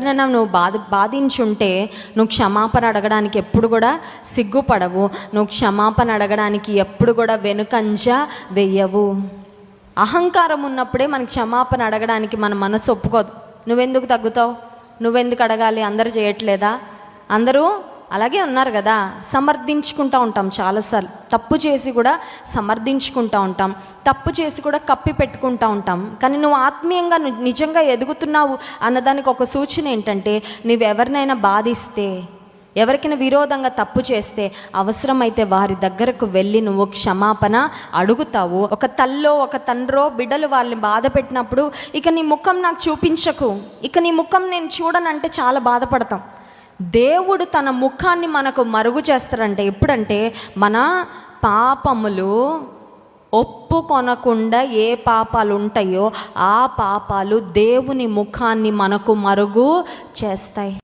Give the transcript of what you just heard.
ఎవరినైనా నువ్వు బాధ బాధించుంటే నువ్వు క్షమాపణ అడగడానికి ఎప్పుడు కూడా సిగ్గుపడవు. నువ్వు క్షమాపణ అడగడానికి ఎప్పుడు కూడా వెనుకంజ వెయ్యవు అహంకారం ఉన్నప్పుడే మనకు క్షమాపణ అడగడానికి మన మనసు ఒప్పుకోదు. నువ్వెందుకు తగ్గుతావు? నువ్వెందుకు అడగాలి? అందరు చేయట్లేదా? అందరూ అలాగే ఉన్నారు కదా సమర్థించుకుంటూ ఉంటాం చాలాసార్లు. తప్పు చేసి కూడా సమర్థించుకుంటూ ఉంటాం. తప్పు చేసి కూడా కప్పి పెట్టుకుంటూ ఉంటాం. కానీ నువ్వు ఆత్మీయంగా నిజంగా ఎదుగుతున్నావు అన్నదానికి ఒక సూచన ఏంటంటే నువ్వెవరినైనా బాధిస్తే ఎవరికైనా విరోధంగా తప్పు చేస్తే అవసరమైతే వారి దగ్గరకు వెళ్ళి నువ్వు క్షమాపణ అడుగుతావు. ఒక తల్లో ఒక తండ్రో బిడ్డలు వాళ్ళని బాధ పెట్టినప్పుడు ఇక నీ ముఖం నాకు చూపించకు. ఇక నీ ముఖం నేను చూడనంటే చాలా బాధపడతాం. దేవుడు తన ముఖాన్ని మనకు మరుగు చేస్తారంటే ఎప్పుడంటే మన పాపములు ఒప్పుకొనకుండా ఏ పాపాలు ఉంటాయో ఆ పాపాలు దేవుని ముఖాన్ని మనకు మరుగు చేస్తాయి.